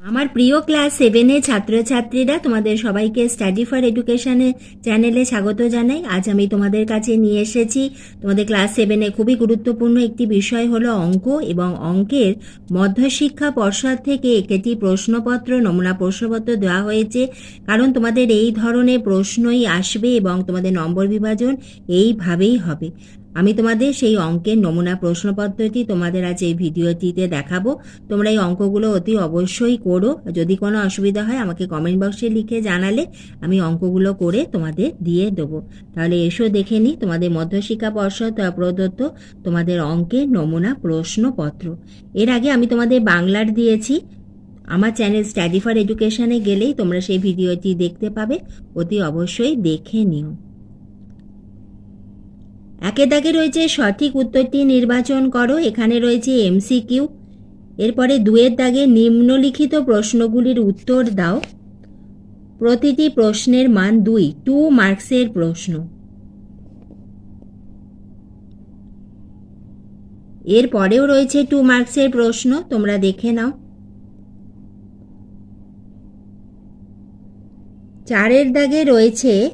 আমার প্রিয় ক্লাস সেভেনে ছাত্রছাত্রীরা তোমাদের সবাইকে স্টাডি ফর এডুকেশনের চ্যানেলে স্বাগত জানাই। আজ আমি তোমাদের কাছে নিয়ে এসেছি। তোমাদের ক্লাস সেভেনে খুবই গুরুত্বপূর্ণ একটি বিষয় হলো অঙ্ক এবং অঙ্কের মধ্যশিক্ষা পর্ষদ থেকে একটি প্রশ্নপত্র, নমুনা প্রশ্নপত্র দেওয়া হয়েছে। কারণ তোমাদের এই ধরনের প্রশ্নই আসবে এবং তোমাদের নম্বর বিভাজন এইভাবেই হবে। আমি তোমাদের সেই অঙ্কের নমুনা প্রশ্নপত্রটি তোমাদের আজ এই ভিডিওটিতে দেখাবো। তোমরা এই অঙ্কগুলো অতি অবশ্যই করো। যদি কোনো অসুবিধা হয়, আমাকে কমেন্ট বক্সে লিখে জানালে আমি অঙ্কগুলো করে তোমাদের দিয়ে দেবো। তাহলে এসো দেখে নিই তোমাদের মধ্যশিক্ষা পর্ষদ প্রদত্ত তোমাদের অঙ্কের নমুনা প্রশ্নপত্র। এর আগে আমি তোমাদের বাংলার দিয়েছি। আমার চ্যানেল স্টাডি ফর এডুকেশনে গেলেই তোমরা সেই ভিডিওটি দেখতে পাবে। অতি অবশ্যই দেখে নিও। একে দাগে রয়েছে সঠিক উত্তরটি নির্বাচন করো। এখানে রয়েছে এমসিকিউ এরপরে দুয়ের দাগে নিম্নলিখিত প্রশ্নগুলির উত্তর দাও। প্রতিটি প্রশ্নের মান দুই, টু মার্কসের প্রশ্ন। এর পরেও রয়েছে টু মার্কসের প্রশ্ন, তোমরা দেখে নাও। চারের দাগে রয়েছে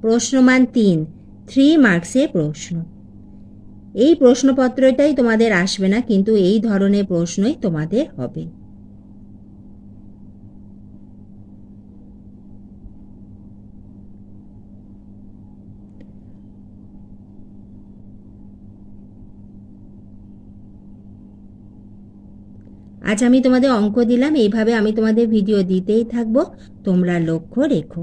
প্রশ্নমান তিন থ্রি মার্কসের প্রশ্ন। এই প্রশ্নপত্রটাই তোমাদের আসবে না, কিন্তু এই ধরনের প্রশ্নই তোমাদের হবে। আজ আমি তোমাদের অঙ্ক দিলাম, এইভাবে আমি তোমাদের ভিডিও দিতেই থাকব, তোমরা লক্ষ্য রেখো।